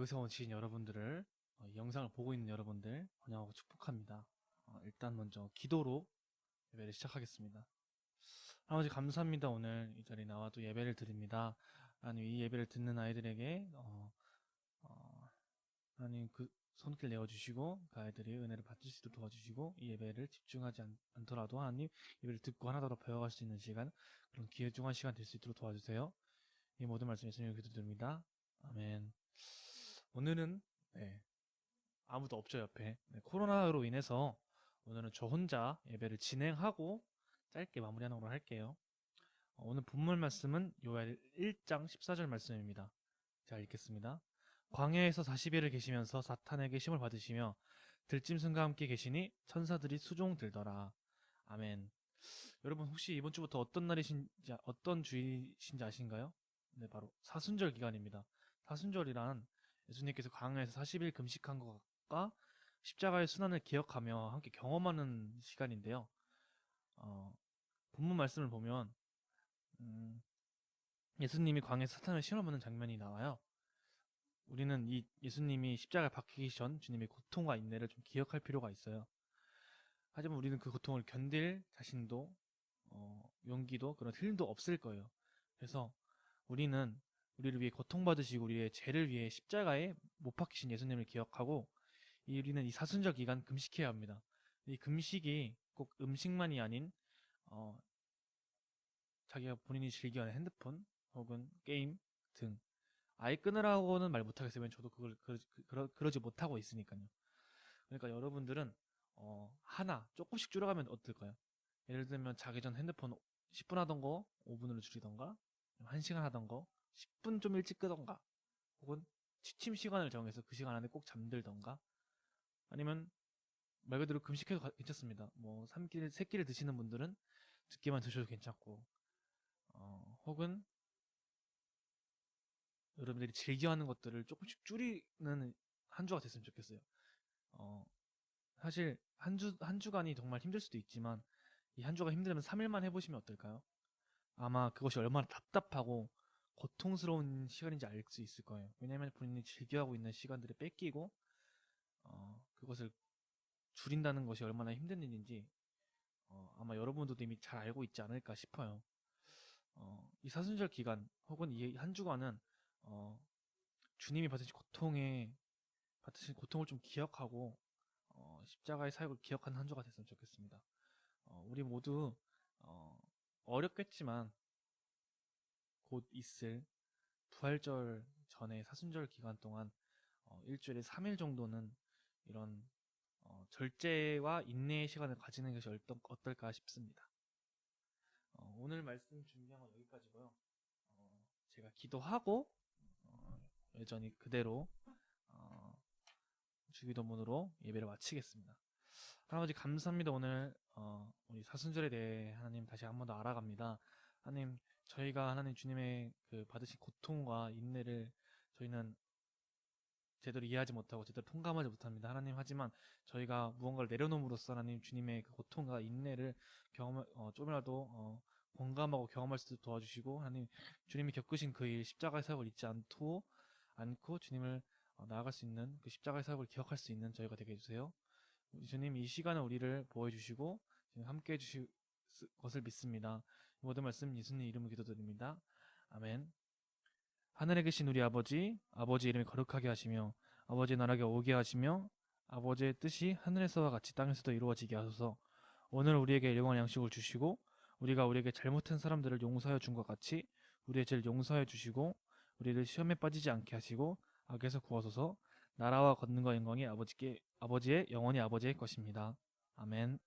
어, 이곳에 오신 여러분들을 어, 이 영상을 보고 있는 여러분들 환영하고 축복합니다. 어, 일단 먼저 기도로 예배를 시작하겠습니다. 아버지 감사합니다. 오늘 이 자리에 나와 또 예배를 드립니다. 하나님 이 예배를 듣는 아이들에게 어, 어, 하나님 그 손길 내어주시고 그 아이들이 은혜를 받을 수 있도록 도와주시고 이 예배를 집중하지 않, 않더라도 하나님 예배를 듣고 하나 더 배워갈 수 있는 시간 그런 귀중한 시간 될 수 있도록 도와주세요. 이 모든 말씀 예수님의 기도드립니다. 아멘. 오늘은 네, 아무도 없죠 옆에 네, 코로나로 인해서 오늘은 저 혼자 예배를 진행하고 짧게 마무리하는 걸로 할게요. 어, 오늘 본문 말씀은 요엘 1장 14절 말씀입니다. 자 읽겠습니다. 광야에서 40일을 계시면서 사탄에게 심을 받으시며 들짐승과 함께 계시니 천사들이 수종 들더라. 아멘. 여러분 혹시 이번 주부터 어떤 날이신지 어떤 주이신지 아신가요? 네, 바로 사순절 기간입니다. 사순절이란 예수님께서 광야에서 40일 금식한 것과 십자가의 순환을 기억하며 함께 경험하는 시간인데요. 어, 본문 말씀을 보면 음, 예수님이 광야에서 사탄을 실험하는 장면이 나와요. 우리는 이 예수님이 십자가에 박히기 전 주님의 고통과 인내를 좀 기억할 필요가 있어요. 하지만 우리는 그 고통을 견딜 자신도 어, 용기도 그런 힘도 없을 거예요. 그래서 우리는 우리를 위해 고통받으시고 우리의 죄를 위해 십자가에 못 박히신 예수님을 기억하고 이 우리는 이 사순절 기간 금식해야 합니다. 이 금식이 꼭 음식만이 아닌 어, 자기가 본인이 즐겨하는 핸드폰 혹은 게임 등 아예 끊으라고는 말 못하겠으면 저도 그걸 그러, 그러, 그러 지 못하고 있으니까요. 그러니까 여러분들은 어, 하나 조금씩 줄여가면 어떨까요? 예를 들면 자기 전 핸드폰 10분 하던 거 5분으로 줄이던가 1시간 하던 거 10분 좀 일찍 끄던가 혹은 취침 시간을 정해서 그 시간 안에 꼭 잠들던가 아니면 말 그대로 금식해도 가- 괜찮습니다. 뭐 3끼를 3끼를 드시는 분들은 두끼만 드셔도 괜찮고 어, 혹은 여러분들이 즐겨하는 것들을 조금씩 줄이는 한 주가 됐으면 좋겠어요. 어, 사실 한 주, 한 주간이 정말 힘들 수도 있지만 이 한 주가 힘들면 3일만 해보시면 어떨까요? 아마 그것이 얼마나 답답하고 고통스러운 시간인지 알 수 있을 거예요. 왜냐하면 본인이 즐겨하고 있는 시간들을 뺏기고 어, 그것을 줄인다는 것이 얼마나 힘든 일인지 어, 아마 여러분들도 이미 잘 알고 있지 않을까 싶어요. 어, 이 사순절 기간 혹은 이 한 주간은 어, 주님이 받으신 고통에 받으신 고통을 좀 기억하고 어, 십자가의 사역을 기억하는 한 주가 됐으면 좋겠습니다. 어, 우리 모두 어, 어렵겠지만 곧 있을 부활절 전에 사순절 기간 동안 어, 일주일에 3일 정도는 이런 어, 절제와 인내의 시간을 가지는 것이 어떨, 어떨 까 싶습니다. 어, 오늘 말씀 준비한 건 여기까지고요. 어, 제가 기도하고 어, 여전히 그대로 어, 주기도문으로 예배를 마치겠습니다. 할아버지 감사합니다. 오늘 어, 우리 사순절에 대해 하나님 다시 한 번 더 알아갑니다. 하나님 저희가 하나님 주님의 그 받으신 고통과 인내를 저희는 제대로 이해하지 못하고 제대로 통감하지 못합니다. 하나님 하지만 저희가 무언가를 내려놓음으로써 하나님 주님의 그 고통과 인내를 경험 어, 좀이라도 어, 공감하고 경험할 수 있도록 도와주시고 하나님 주님이 겪으신 그 일 십자가의 사역을 잊지 않고 않고 주님을 어, 나아갈 수 있는 그 십자가의 사역을 기억할 수 있는 저희가 되게 해주세요. 주님 이 시간에 우리를 보호해 주시고 함께 해주실 것을 믿습니다. 이 모든 말씀 예수님 이름으로 기도드립니다. 아멘. 하늘에 계신 우리 아버지, 아버지 이름이 거룩하게 하시며 아버지 나라가 오게 하시며 아버지의 뜻이 하늘에서와 같이 땅에서도 이루어지게 하소서. 오늘 우리에게 일용할 양식을 주시고 우리가 우리에게 잘못한 사람들을 용서하여 준 것 같이 우리의 죄를 용서하여 주시고 우리를 시험에 빠지지 않게 하시고 악에서 구하소서. 나라와 권능과 영광이 아버지께 아버지의 영원히 아버지의 것입니다. 아멘.